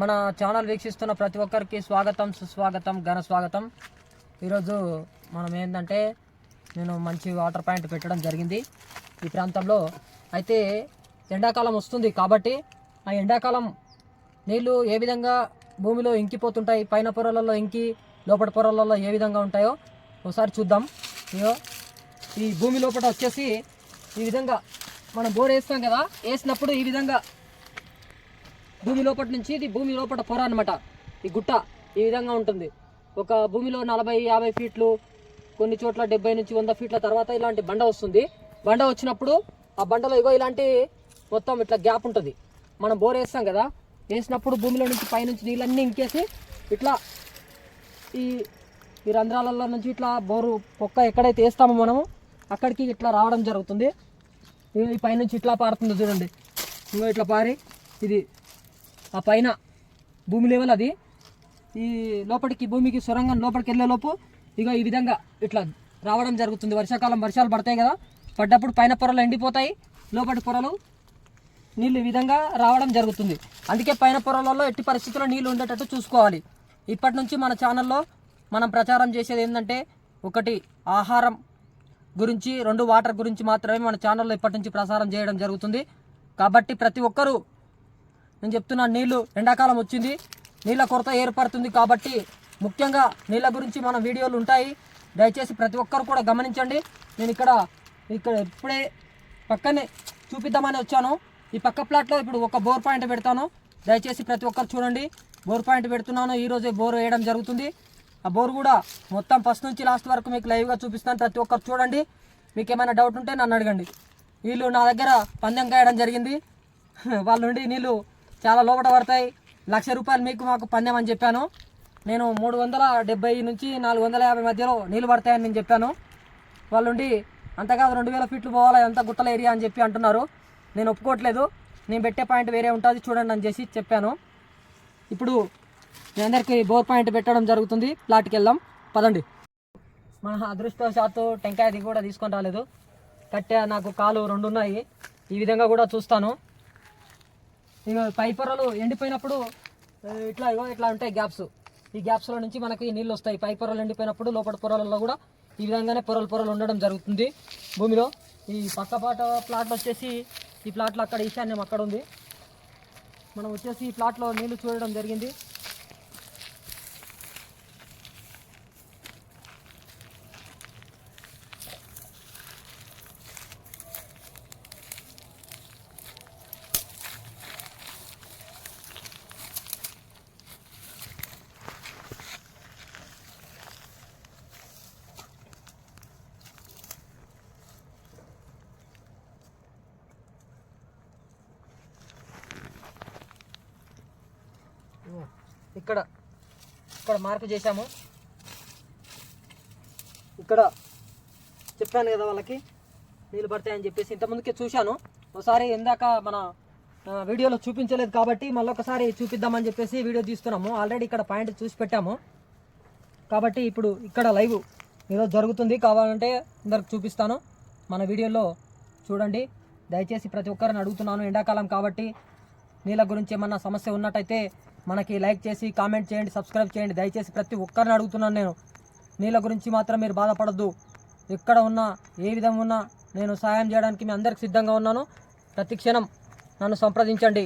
మన ఛానల్ వీక్షిస్తున్న ప్రతి ఒక్కరికి స్వాగతం సుస్వాగతం ఘన స్వాగతం. ఈరోజు మనం ఏంటంటే నేను మంచి వాటర్ పాయింట్ పెట్టడం జరిగింది ఈ ప్రాంతంలో. అయితే ఎండాకాలం వస్తుంది కాబట్టి ఆ ఎండాకాలం నీళ్ళు ఏ విధంగా భూమిలో ఇంకిపోతుంటాయి పైన పొరలలో ఇంకి లోపల పొరలలో ఏ విధంగా ఉంటాయో ఒకసారి చూద్దాం. ఇగో ఈ భూమి లోపల వచ్చేసి ఈ విధంగా మనం బోర్ వేస్తాం కదా వేసినప్పుడు ఈ విధంగా భూమి లోపల నుంచి ఇది భూమి లోపల పొర అనమాట ఈ గుట్ట ఈ విధంగా ఉంటుంది. ఒక భూమిలో నలభై యాభై ఫీట్లు కొన్ని చోట్ల డెబ్బై నుంచి వంద ఫీట్ల తర్వాత ఇలాంటి బండ వస్తుంది. బండ వచ్చినప్పుడు ఆ బండలో ఇగో ఇలాంటి మొత్తం ఇట్లా గ్యాప్ ఉంటుంది. మనం బోర్ వేస్తాం కదా వేసినప్పుడు భూమిలో నుంచి పైనుంచి నీళ్ళన్నీ ఇంకేసి ఇట్లా ఈ ఈ రంధ్రాలలో నుంచి ఇట్లా బోరు పొక్క ఎక్కడైతే వేస్తామో మనము అక్కడికి ఇట్లా రావడం జరుగుతుంది. ఈ పైనుంచి ఇట్లా పారుతుంది చూడండి. ఇంకో ఇట్లా పారి ఇది ఆ పైన భూమి లెవెల్ అది. ఈ లోపలికి భూమికి సొరంగం లోపలికి వెళ్ళేలోపు ఇక ఈ విధంగా ఇట్లా రావడం జరుగుతుంది. వర్షాకాలం వర్షాలు పడతాయి కదా పడ్డప్పుడు పైన పొరలు ఎండిపోతాయి లోపటి పొరలు నీళ్ళు ఈ విధంగా రావడం జరుగుతుంది. అందుకే పైన పొరలలో ఎట్టి పరిస్థితుల్లో నీళ్ళు ఉండేటట్టు చూసుకోవాలి. ఇప్పటి నుంచి మన ఛానల్లో మనం ప్రచారం చేసేది ఏంటంటే ఒకటి ఆహారం గురించి రెండు వాటర్ గురించి మాత్రమే మన ఛానల్లో ఇప్పటి నుంచి ప్రసారం చేయడం జరుగుతుంది. కాబట్టి ప్రతి ఒక్కరూ నేను చెప్తున్నాను నీళ్ళు ఎండాకాలం వచ్చింది. నీళ్ళ కొరత ఏర్పడుతుంది కాబట్టి ముఖ్యంగా నీళ్ళ గురించి మన వీడియోలు ఉంటాయి. దయచేసి ప్రతి ఒక్కరు కూడా గమనించండి. నేను ఇక్కడ ఇక్కడ ఇప్పుడే పక్కనే చూపిద్దామని వచ్చాను. ఈ పక్క ప్లాట్లో ఇప్పుడు ఒక బోర్ పాయింట్ పెడతాను. దయచేసి ప్రతి ఒక్కరు చూడండి. బోర్ పాయింట్ పెడుతున్నాను. ఈరోజే బోర్ వేయడం జరుగుతుంది. ఆ బోర్ కూడా మొత్తం ఫస్ట్ నుంచి లాస్ట్ వరకు మీకు లైవ్గా చూపిస్తాను. ప్రతి ఒక్కరు చూడండి. మీకు ఏమైనా డౌట్ ఉంటే నన్ను అడగండి. వీళ్ళు నా దగ్గర పందెం కాయడం జరిగింది. వాళ్ళ నుండి నీళ్ళు చాలా లోపల పడతాయి. లక్ష రూపాయలు మీకు మాకు పందెం అని చెప్పాను. నేను మూడు వందల డెబ్బై నుంచి నాలుగు వందల యాభై మధ్యలో నీళ్ళు పడతాయని నేను చెప్పాను. వాళ్ళుండి అంతగా అంతకాదు రెండు వేల ఫీట్లు పోవాలి? అంత గుట్టల ఏరియా? అని చెప్పి అంటున్నారు. నేను ఒప్పుకోవట్లేదు. నేను పెట్టే పాయింట్ వేరే ఉంటుంది. చూడండి అని చేసి చెప్పాను. ఇప్పుడు మీ అందరికీ బోర్ పాయింట్ పెట్టడం జరుగుతుంది. ప్లాట్కి వెళ్దాం. పదండి. మన అదృష్టవశాత్తు టెంకాయది కూడా తీసుకొని రాలేదు. కట్టె నాకు కాలు రెండు ఉన్నాయి. ఈ విధంగా కూడా చూస్తాను. ఇక పై పొరలు ఎండిపోయినప్పుడు ఇట్లా ఇగో ఇట్లా ఉంటాయి గ్యాప్స్. ఈ గ్యాప్స్లో నుంచి మనకి నీళ్ళు వస్తాయి. పై పొరలు ఎండిపోయినప్పుడు లోపల పొరలలో కూడా ఈ విధంగానే పొరలు పొరలు ఉండడం జరుగుతుంది. భూమిలో ఈ పక్కపాట ప్లాట్ ప్లాట్లు వచ్చేసి ఈ ప్లాట్లో అక్కడ ఈశాన్యం అక్కడ ఉంది. మనం వచ్చేసి ఈ ప్లాట్లో నీళ్ళు చూడడం జరిగింది ఇగో ఇక్కడ ఇక్కడ మార్పు చేశాము. ఇక్కడ చెప్పాను కదా వాళ్ళకి నీళ్ళు పడతాయని చెప్పేసి ఇంతకుముందుకే చూశాను. ఒకసారి ఇందాక మన వీడియోలో చూపించలేదు కాబట్టి మళ్ళీ ఒకసారి చూపిద్దామని చెప్పేసి వీడియో తీస్తున్నాము. ఆల్రెడీ ఇక్కడ పాయింట్ చూసి పెట్టాము. కాబట్టి ఇప్పుడు ఇక్కడ లైవ్ ఈరోజు జరుగుతుంది కావాలంటే అందరికి చూపిస్తాను. మన వీడియోలో చూడండి. దయచేసి ప్రతి ఒక్కరిని అడుగుతున్నాను. ఎండాకాలం కాబట్టి నీళ్ళ గురించి ఏమన్నా సమస్య ఉన్నట్టయితే మనకి లైక్ చేసి కామెంట్ చేయండి సబ్స్క్రైబ్ చేయండి. దయచేసి ప్రతి ఒక్కరిని అడుగుతున్నాను నేను. నీళ్ళ గురించి మాత్రం మీరు బాధపడద్దు. ఎక్కడ ఉన్నా ఏ విధంగా ఉన్నా నేను సహాయం చేయడానికి మీ అందరికి సిద్ధంగా ఉన్నాను. ప్రతి క్షణం నన్ను సంప్రదించండి.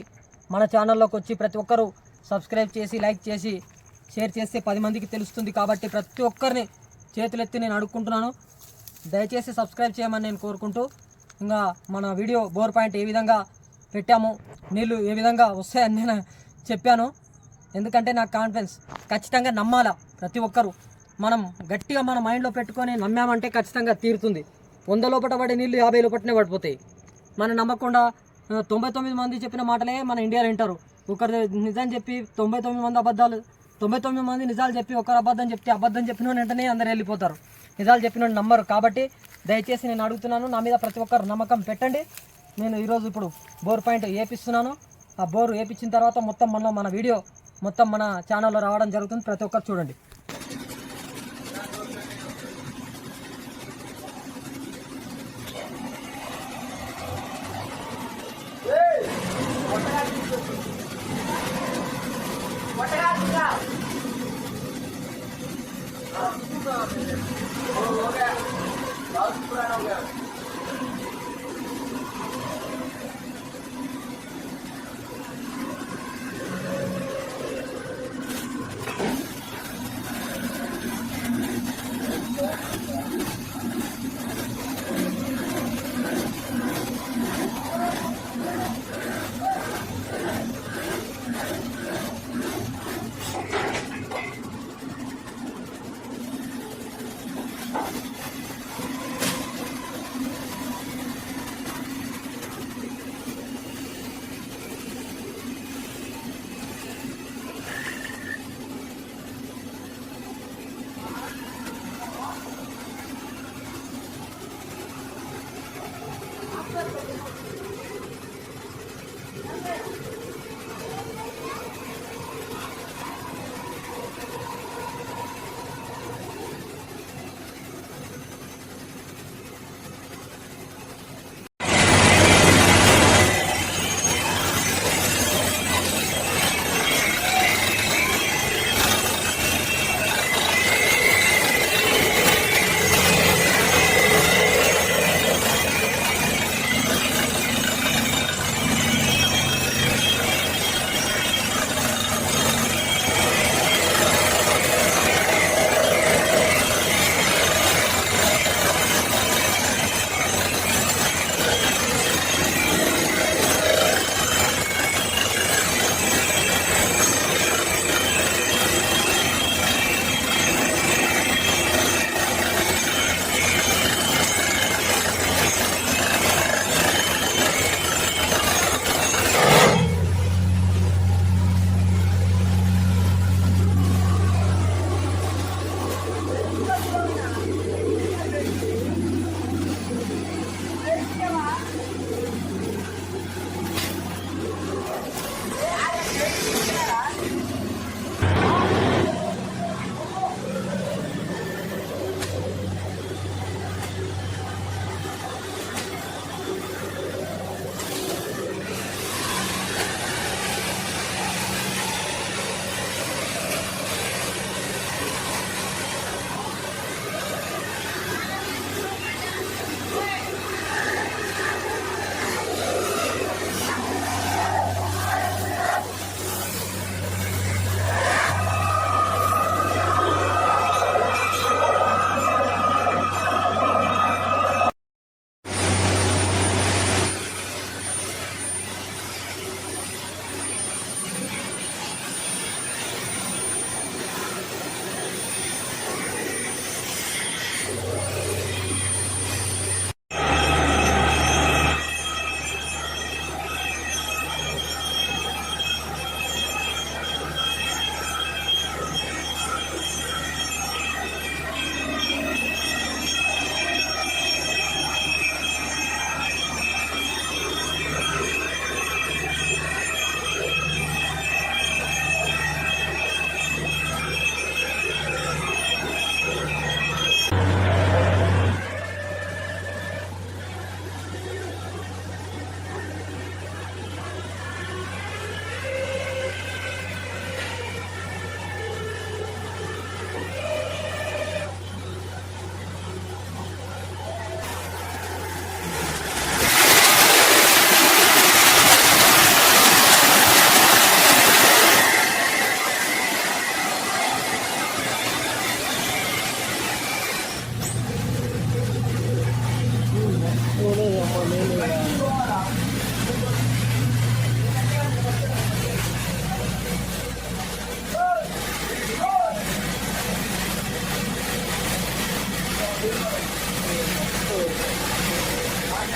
మన ఛానల్లోకి వచ్చి ప్రతి ఒక్కరూ సబ్స్క్రైబ్ చేసి లైక్ చేసి షేర్ చేస్తే పది మందికి తెలుస్తుంది కాబట్టి ప్రతి ఒక్కరిని చేతులెత్తి నేను అడుక్కుంటున్నాను. దయచేసి సబ్స్క్రైబ్ చేయమని నేను కోరుకుంటూ ఇంకా మన వీడియో బోర్ పాయింట్ ఏ విధంగా పెట్టాము నీళ్ళు ఏ విధంగా వస్తాయని నేను చెప్పాను. ఎందుకంటే నాకు కాన్ఫిడెన్స్ ఖచ్చితంగా నమ్మాలా ప్రతి ఒక్కరూ. మనం గట్టిగా మన మైండ్లో పెట్టుకొని నమ్మామంటే ఖచ్చితంగా తీరుతుంది. వంద లోపట పడే నీళ్ళు యాభై లోపలనే పడిపోతాయి. మనం నమ్మకుండా తొంభై తొమ్మిది మంది చెప్పిన మాటలే మన ఇండియాలో వింటారు. ఒకరు నిజం చెప్పి తొంభై తొమ్మిది మంది అబద్ధాలు తొంభై తొమ్మిది మంది నిజాలు చెప్పి ఒకరు అబద్ధం చెప్తే అబద్ధం చెప్పిన వెంటనే అందరు వెళ్ళిపోతారు. నిజాలు చెప్పిన నమ్మరు కాబట్టి దయచేసి నేను అడుగుతున్నాను నా మీద ప్రతి ఒక్కరు నమ్మకం పెట్టండి. నేను ఈరోజు ఇప్పుడు బోర్ పాయింట్ వేపిస్తున్నాను ఆ బోర్ వేపించిన తర్వాత మొత్తం మన మన వీడియో మొత్తం మన ఛానల్లో రావడం జరుగుతుంది. ప్రతి ఒక్కరు చూడండి. 頑張れ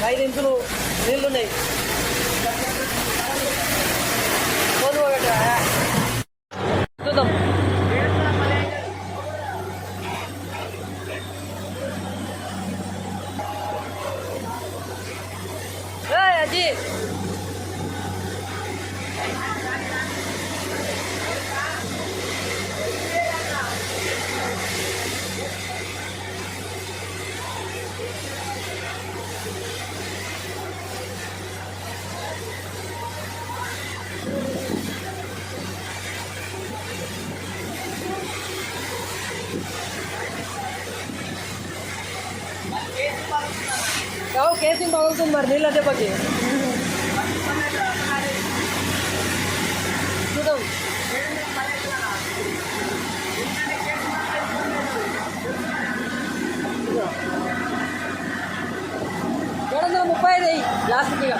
ఐదు ఇంచులు నీళ్ళున్నాయి పోదు కేసింగ్ బాగుంటుంది మరి నీళ్ళ దెబ్బకి. చూద్దాం. ఏడు వందల ముప్పై ఐదు లాస్ట్కి ఇక.